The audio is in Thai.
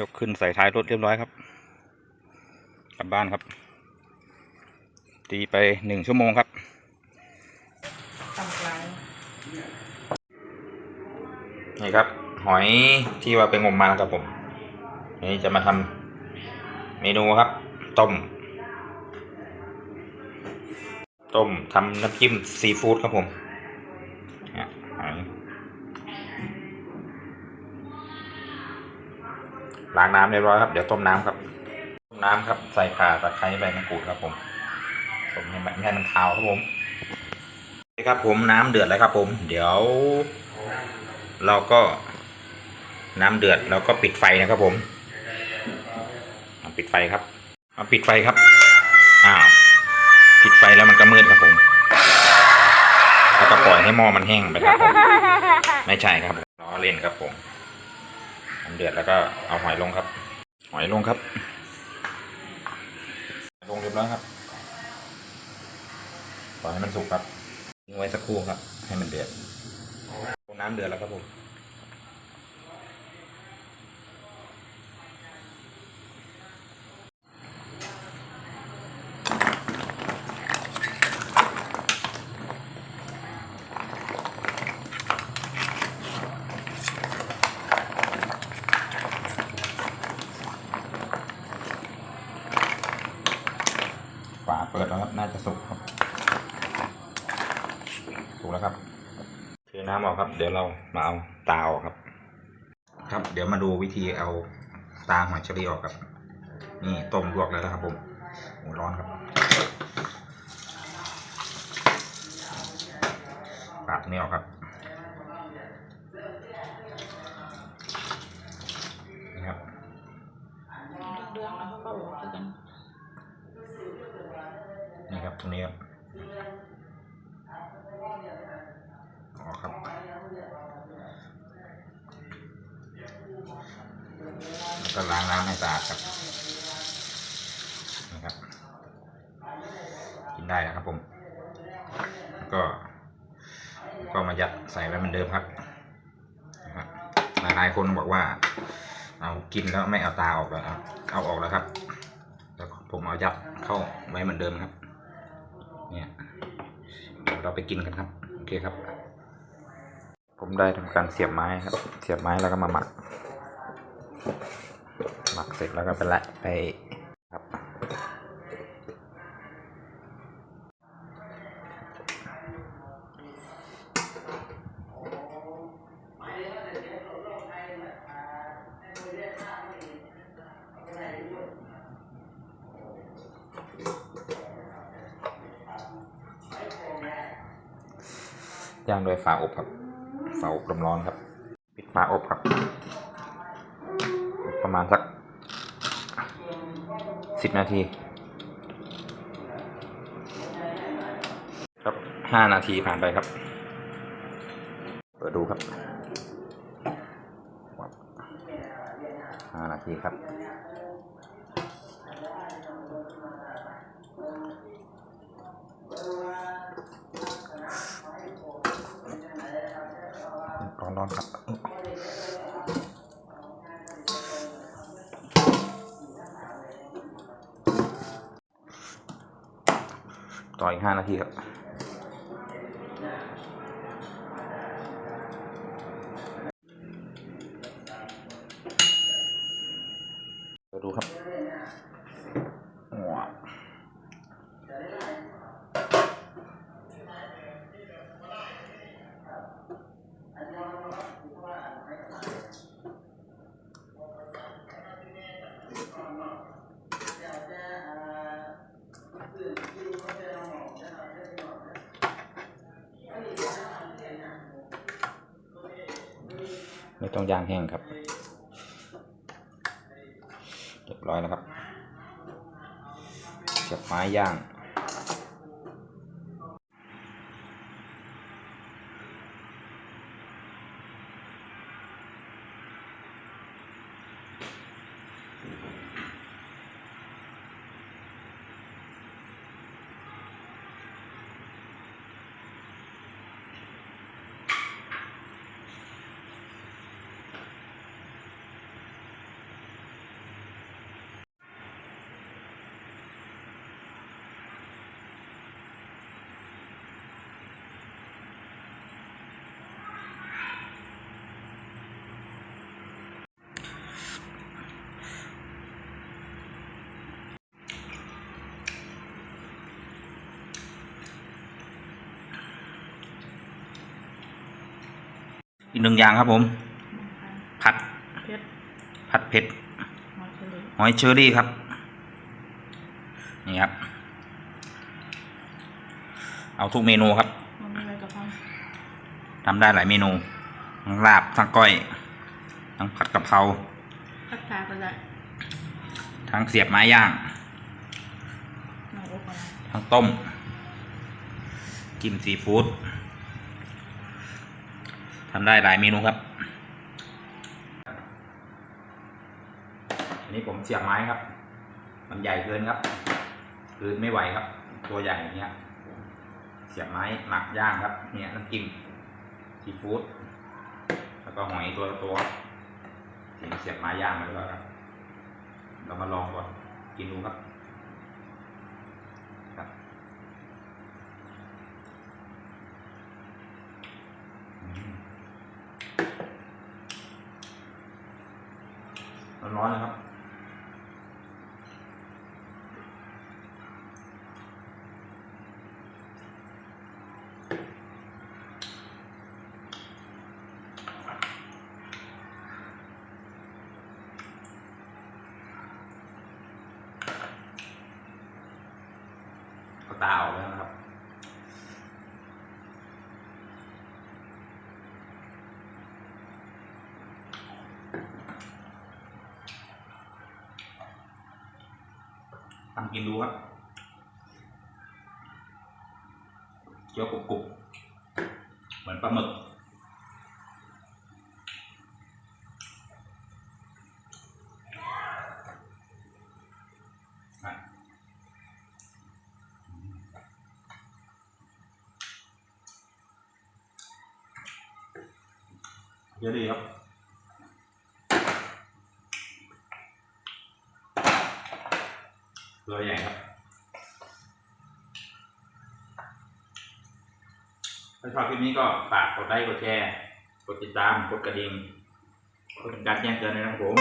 ยกขึ้นใส่ท้ายรถเรียบร้อยครับ กลับบ้านครับ ตีไปหนึ่งชั่วโมงครับนี่ครับ หอยที่ว่าไปงมมาครับผม นี่จะมาทำเมนูครับ ต้ม ต้มทำน้ำจิ้มซีฟู้ดครับผม ล้างน้ำเรียบร้อยครับ เดี๋ยวต้มน้ำครับ ต้มน้ำครับ ใส่ข่าตะไคร้ใบมะกรูดครับผมต้มให้มันให้มันคาวครับผมนี่ครับ ผมน้ำเดือดแล้วครับ ผม เดี๋ยว เราก็น้ำเดือดเราก็ปิดไฟนะครับ ผมปิดไฟครับเอาปิดไฟครับอ้าวปิดไฟแล้วมันก็มืดครับผมแล้วก็ปล่อยให้หม้อมันแห้งไปครับผมไม่ใช่ครับล้อเล่นครับผม น้ำเดือดแล้วก็เอาหอยลงครับ หอยลงครับ ลงเรียบร้อยครับปล่อยให้มันสุกครับทิ้งไว้สักครู่ครับ ให้มันเดือดน้ำเดือดแล้วครับผม ฝาเปิดแล้วครับ น่าจะสุกครับสุกแล้วครับเทน้ำออกครับ เดี๋ยวเรามาเอาตาออกครับ ครับ เดี๋ยวมาดูวิธีเอาตาหอยเชอรี่ออกครับ นี่ต้มลวกแล้วนะครับผมโอ้ร้อนครับปาดนี่ออกครับนี่ครับ เรื่องๆแล้วเขาก็บอกคือกัน นี่ครับตรงนี้ครับออกครับ แล้วก็ล้างน้ำให้สะอาดครับนี่ครับกินได้นะครับผม แล้วก็ ก็มายัดใส่ไว้เหมือนเดิมครับนะครับหลายๆคนบอกว่า เอากินแล้วไม่เอาตาออกแล้วเอาออกแล้วครับแล้วผมเอายัดเข้าไว้เหมือนเดิมครับ เนี่ยเดี๋ยวเราไปกินกันครับโอเคครับ ผมได้ทำการเสียบไม้ครับ เสียบไม้แล้วก็มาหมัก หมักเสร็จแล้วก็ไปละไปครับย่างด้วยฝาอบครับฝาอบลมร้อนครับ ปิดฝาอบครับ ประมาณสักสิบนาที ครับห้านาทีผ่านไปครับ เปิดดูครับห้านาทีครับ ต่ออีกห้านาทีครับเดี๋ยวดูครับ ต้องย่างแห้งครับเรียบร้อยแล้วครับเสียบไม้ย่าง หนึ่งอย่างครับผม ผัดเพชรผัดเผ็ดมาเฉลยหอยเชอรี่ครับ นี่ครับ เอาทุกเมนูครับมันมีอะไรกับพันทำได้หลายเมนูทั้งลาบทั้งก้อยทั้งผัดกะเพราทักทายก็ได้ทั้งเสียบไม้ย่างน้องโอ๊กอะไรทั้งต้มจิ้มซีฟู้ด ทำได้หลายเมนูครับ อันนี้ผมเสียบไม้ครับ มันใหญ่เกินครับคืนไม่ไหวครับ ตัวใหญ่เนี้ย เสียบไม้หมักย่างครับ เนี่ยน้ำจิ้มซีฟู้ดแล้วก็หอยตัวตัวเสียบไม้ย่างมาแล้วครับ เรามาลองก่อนกินดูครับอืมร้อนๆนะครับ ก็ตาออกแล้วนะครับ ทำกินดูครับเคี้ยวกรุบๆเหมือนปลาหมึก ยอะดีครับเรือใหญ่ครับถ้าชอบคลิปนี้ก็ฝากกดไลค์กดแชร์ กดติดตาม กดกระดิ่งเพื่อเป็นการแจ้งเตือนเลยนะครับผม